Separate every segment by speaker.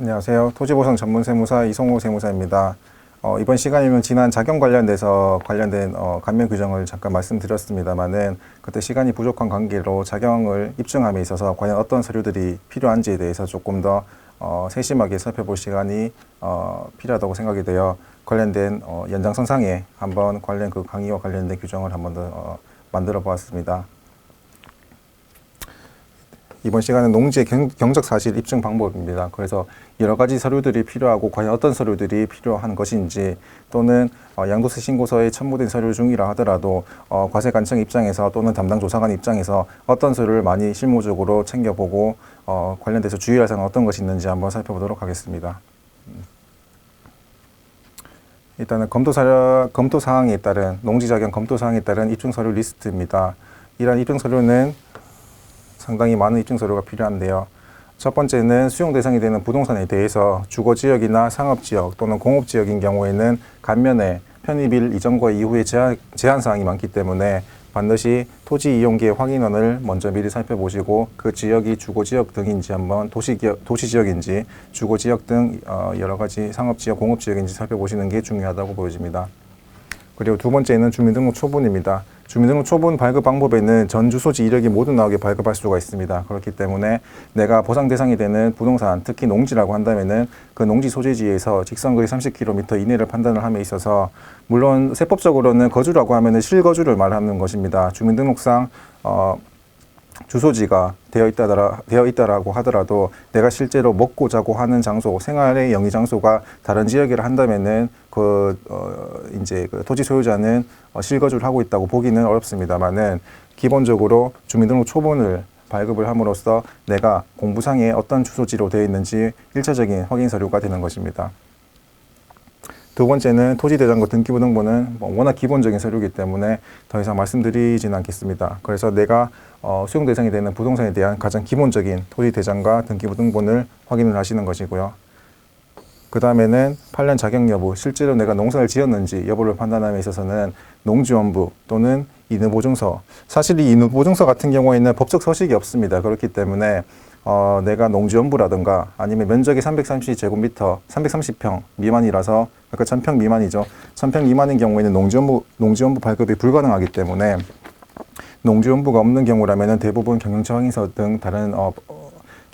Speaker 1: 안녕하세요. 토지보상 전문세무사 이성호 세무사입니다. 어, 이번 시간이면 지난 자경 관련돼서 관련된 어, 감면 규정을 잠깐 말씀드렸습니다만은 그때 시간이 부족한 관계로 자경을 입증함에 있어서 과연 어떤 서류들이 필요한지에 대해서 조금 더 어, 세심하게 살펴볼 시간이 어, 필요하다고 생각이 되어 관련된 어, 연장선상에 한번 관련 그 강의와 관련된 규정을 한번 더 어, 만들어 보았습니다. 이번 시간은 농지의 경, 경적 사실 입증 방법입니다. 그래서 여러 가지 서류들이 필요하고 과연 어떤 서류들이 필요한 것인지 또는 어, 양도세 신고서에 첨부된 서류 중이라 하더라도 어, 과세관청 입장에서 또는 담당 조사관 입장에서 어떤 서류를 많이 실무적으로 챙겨보고 어, 관련돼서 주의할 사항은 어떤 것이 있는지 한번 살펴보도록 하겠습니다. 음. 일단은 검토 사 검토 사항에 따른 농지 자격 검토 사항에 따른 입증 서류 리스트입니다. 이러한 입증 서류는 상당히 많은 입증 서류가 필요한데요. 첫 번째는 수용 대상이 되는 부동산에 대해서 주거 지역이나 상업 지역 또는 공업 지역인 경우에는 간면에 편입일 이전과 이후에 제한, 제한 사항이 많기 때문에 반드시 토지 이용기의 확인원을 먼저 미리 살펴보시고 그 지역이 주거 지역 등인지 한번 도시 기업, 도시 지역인지 주거 지역 등 어, 여러 가지 상업 지역, 공업 지역인지 살펴보시는 게 중요하다고 보여집니다. 그리고 두 번째는 주민등록 초본입니다. 주민등록 초본 발급 방법에는 전 주 소지 이력이 모두 나오게 발급할 수가 있습니다. 그렇기 때문에 내가 보상 대상이 되는 부동산, 특히 농지라고 한다면은 그 농지 소재지에서 직선거리 30km 이내를 판단을 함에 있어서 물론 세법적으로는 거주라고 하면은 실거주를 말하는 것입니다. 주민등록상 어, 주소지가 되어 있다더라 되어 있다라고 하더라도 내가 실제로 먹고 자고 하는 장소 생활의 영위 장소가 다른 지역이라 한다면은 그 어, 이제 그 토지 소유자는 어, 실거주를 하고 있다고 보기는 어렵습니다만은 기본적으로 주민등록 초본을 발급을 함으로써 내가 공부상에 어떤 주소지로 되어 있는지 일차적인 확인 서류가 되는 것입니다. 두 번째는 토지대장과 등기부등본은 뭐 워낙 기본적인 서류이기 때문에 더 이상 말씀드리지는 않겠습니다. 그래서 내가 어, 수용 대상이 되는 부동산에 대한 가장 기본적인 토지대장과 등기부등본을 확인을 하시는 것이고요. 그 다음에는 8년 자격 여부, 실제로 내가 농사를 지었는지 여부를 판단함에 있어서는 농지원부 또는 인후보증서. 사실 이 인후보증서 같은 경우에는 법적 서식이 없습니다. 그렇기 때문에 어, 내가 농지원부라든가 아니면 면적이 330제곱미터, 330평 미만이라서 아까 1000평 미만이죠. 1000평 미만인 경우에는 농지원부, 농지원부 발급이 불가능하기 때문에 농지원부가 없는 경우라면 대부분 경영처 확인서 등 다른 어, 어,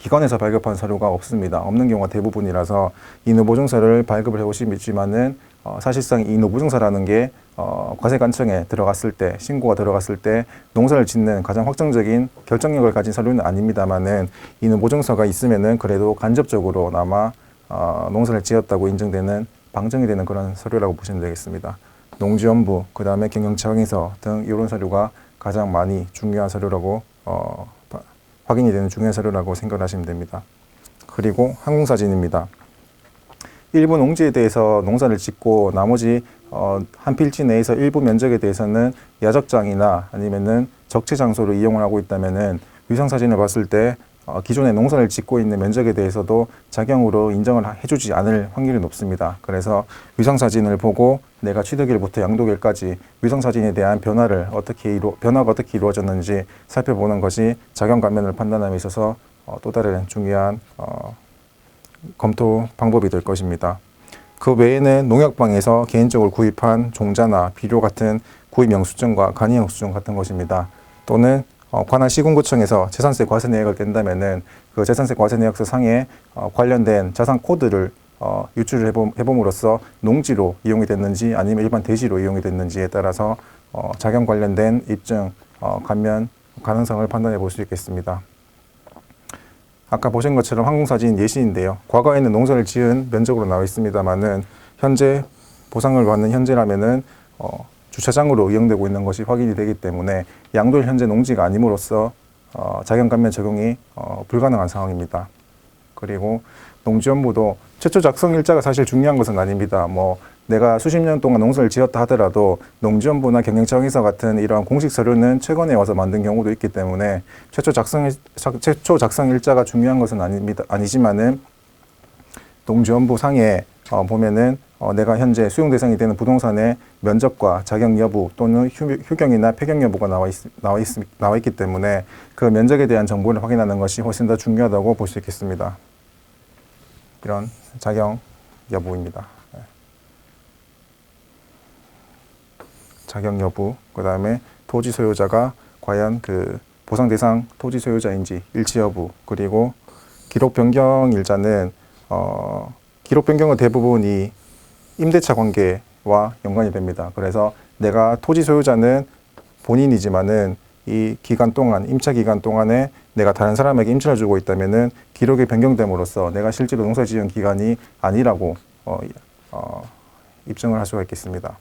Speaker 1: 기관에서 발급한 서류가 없습니다. 없는 경우가 대부분이라서 인후보증서를 발급을 해오시지만은 어, 사실상 이 인후보증서라는 게 어, 과세관청에 들어갔을 때 신고가 들어갔을 때 농사를 짓는 가장 확정적인 결정력을 가진 서류는 아닙니다만은 인후보증서가 있으면은 그래도 간접적으로 나마 어, 농사를 지었다고 인정되는 방정이 되는 그런 서류라고 보시면 되겠습니다. 농지원부, 그 다음에 경영처 확인서 등 이런 서류가 가장 많이 중요한 서류라고 어, 바- 확인이 되는 중요한 서류라고 생각하시면 됩니다. 그리고 항공사진입니다. 일부 농지에 대해서 농사를 짓고 나머지 어, 한 필지 내에서 일부 면적에 대해서는 야적장이나 아니면은 적재 장소로 이용을 하고 있다면은 위성 사진을 봤을 때 어, 기존에 농사를 짓고 있는 면적에 대해서도 작용으로 인정을 하- 해주지 않을 확률이 높습니다. 그래서 위성 사진을 보고 내가 취득일부터 양도일까지 위성 사진에 대한 변화를 어떻게 이루, 변화가 어떻게 이루어졌는지 살펴보는 것이 작용 감면을 판단함에 있어서 어, 또 다른 중요한 어, 검토 방법이 될 것입니다. 그 외에는 농약방에서 개인적으로 구입한 종자나 비료 같은 구입 영수증과 간이 영수증 같은 것입니다. 또는 어, 관할 시군구청에서 재산세 과세 내역을 깬다면은 그 재산세 과세 내역서 상에 어, 관련된 자산 코드를 어, 유출을 해봄, 해봄으로써 농지로 이용이 됐는지 아니면 일반 대지로 이용이 됐는지에 따라서 어, 작용 관련된 입증, 어, 감면 가능성을 판단해 볼 수 있겠습니다. 아까 보신 것처럼 항공사진 예시인데요. 과거에는 농사를 지은 면적으로 나와 있습니다만은 현재 보상을 받는 현재라면은 어, 주차장으로 이용되고 있는 것이 확인이 되기 때문에 양돌 현재 농지가 아님으로써 어, 자경감면 적용이 어, 불가능한 상황입니다. 그리고 농지원부도 최초 작성 일자가 사실 중요한 것은 아닙니다. 뭐 내가 수십 년 동안 농사를 지었다 하더라도 농지원부나 경영청에서 같은 이러한 공식 서류는 최근에 와서 만든 경우도 있기 때문에 최초 작성 작- 최초 작성 일자가 중요한 것은 아닙니다. 아니지만은 농지원부 상에 어, 보면은 어, 내가 현재 수용 대상이 되는 부동산의 면적과 자격 여부 또는 휴, 휴경이나 폐경 여부가 나와 있, 나와 있, 나와 있기 때문에 그 면적에 대한 정보를 확인하는 것이 훨씬 더 중요하다고 볼 수 있겠습니다. 이런 자경 여부입니다. 네. 자격 여부, 그 다음에 토지 소유자가 과연 그 보상 대상 토지 소유자인지 일치 여부, 그리고 기록 변경 일자는 어, 기록 변경은 대부분이 임대차 관계와 연관이 됩니다. 그래서 내가 토지 소유자는 본인이지만은 이 기간 동안 임차 기간 동안에 내가 다른 사람에게 임차를 주고 있다면은 기록이 변경됨으로써 내가 실제로 농사 지은 기간이 아니라고 어, 어, 입증을 할 수가 있겠습니다.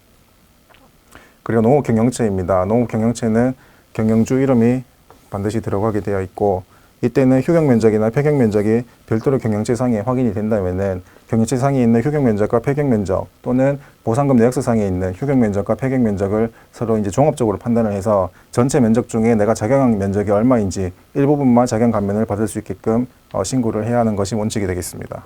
Speaker 1: 그리고 농업 경영체입니다. 농업 경영체는 경영주 이름이 반드시 들어가게 되어 있고 이때는 휴경 면적이나 폐경 면적이 별도로 경영체상에 확인이 된다면은 경영체상에 있는 휴경 면적과 폐경 면적 또는 보상금 내역서상에 있는 휴경 면적과 폐경 면적을 서로 이제 종합적으로 판단을 해서 전체 면적 중에 내가 작용 면적이 얼마인지 일부분만 작용 감면을 받을 수 있게끔 어, 신고를 해야 하는 것이 원칙이 되겠습니다.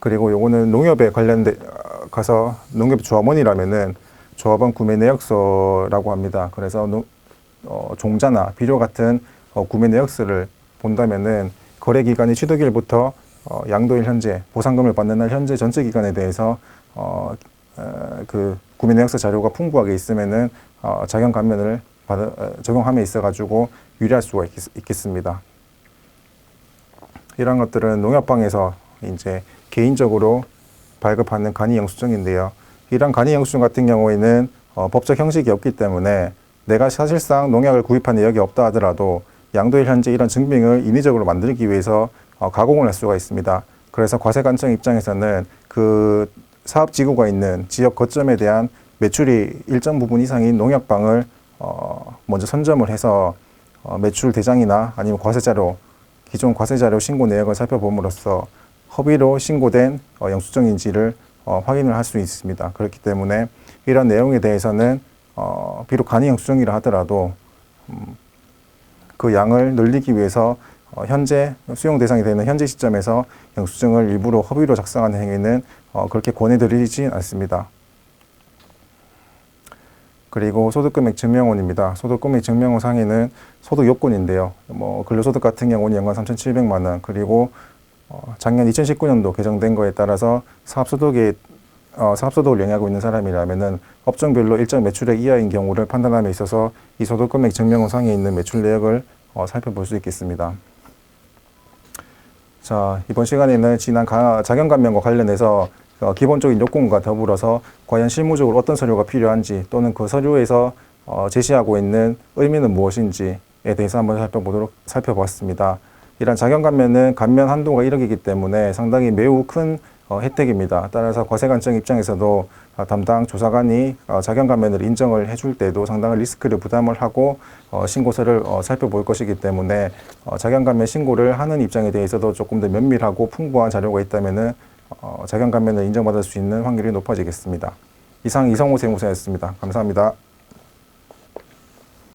Speaker 1: 그리고 요거는 농협에 관련돼 어, 가서 농협 조합원이라면은 조합원 구매 내역서라고 합니다. 그래서 노- 어, 종자나 비료 같은 어, 구매 내역서를 본다면은 거래 기간이 취득일부터 어, 양도일 현재 보상금을 받는 날 현재 전체 기간에 대해서 어, 어, 그 구매 내역서 자료가 풍부하게 있으면은 어, 작용 감면을 받아, 어, 적용함에 있어 가지고 유리할 수가 있, 있겠습니다. 이런 것들은 농협방에서 이제 개인적으로 발급하는 간이 영수증인데요. 이런 간이 영수증 같은 경우에는 어, 법적 형식이 없기 때문에 내가 사실상 농약을 구입한 내역이 없다 하더라도 양도일 현재 이런 증빙을 인위적으로 만들기 위해서 어, 가공을 할 수가 있습니다. 그래서 과세관청 입장에서는 그 사업 지구가 있는 지역 거점에 대한 매출이 일정 부분 이상인 농약방을 어, 먼저 선점을 해서 어, 매출 대장이나 아니면 과세자료 기존 과세자료 신고 내역을 살펴봄으로써 허위로 신고된 어, 영수증인지를 어, 확인을 할 수 있습니다. 그렇기 때문에 이런 내용에 대해서는 어, 비록 간이 영수증이라 하더라도 음, 그 양을 늘리기 위해서 어, 현재 수용 대상이 되는 현재 시점에서 영수증을 일부러 허위로 작성하는 행위는 어, 그렇게 권해드리지 않습니다. 그리고 소득금액 증명원입니다. 소득금액 증명원 상에는 소득 요건인데요. 뭐 근로소득 같은 경우는 연간 3,700만 원, 그리고 어, 작년 2019년도 개정된 거에 따라서 사업소득에 어, 사업소득을 영위하고 있는 사람이라면은 업종별로 일정 매출액 이하인 경우를 판단함에 있어서 이 소득금액 증명원 상에 있는 매출 내역을 어, 살펴볼 수 있겠습니다. 자, 이번 시간에는 지난 가, 자경감면과 관련해서 어, 기본적인 요건과 더불어서 과연 실무적으로 어떤 서류가 필요한지 또는 그 서류에서 어, 제시하고 있는 의미는 무엇인지에 대해서 한번 살펴보도록 살펴봤습니다. 이런 자경감면은 감면 한도가 1억이기 때문에 상당히 매우 큰 어, 혜택입니다. 따라서 과세관청 입장에서도 어, 담당 조사관이 어, 자경감면을 인정을 해줄 때도 상당한 리스크를 부담을 하고 어, 신고서를 어, 살펴볼 것이기 때문에 어, 자경감면 신고를 하는 입장에 대해서도 조금 더 면밀하고 풍부한 자료가 있다면은 어, 자경감면을 인정받을 수 있는 확률이 높아지겠습니다. 이상 이성호 세무사였습니다. 감사합니다.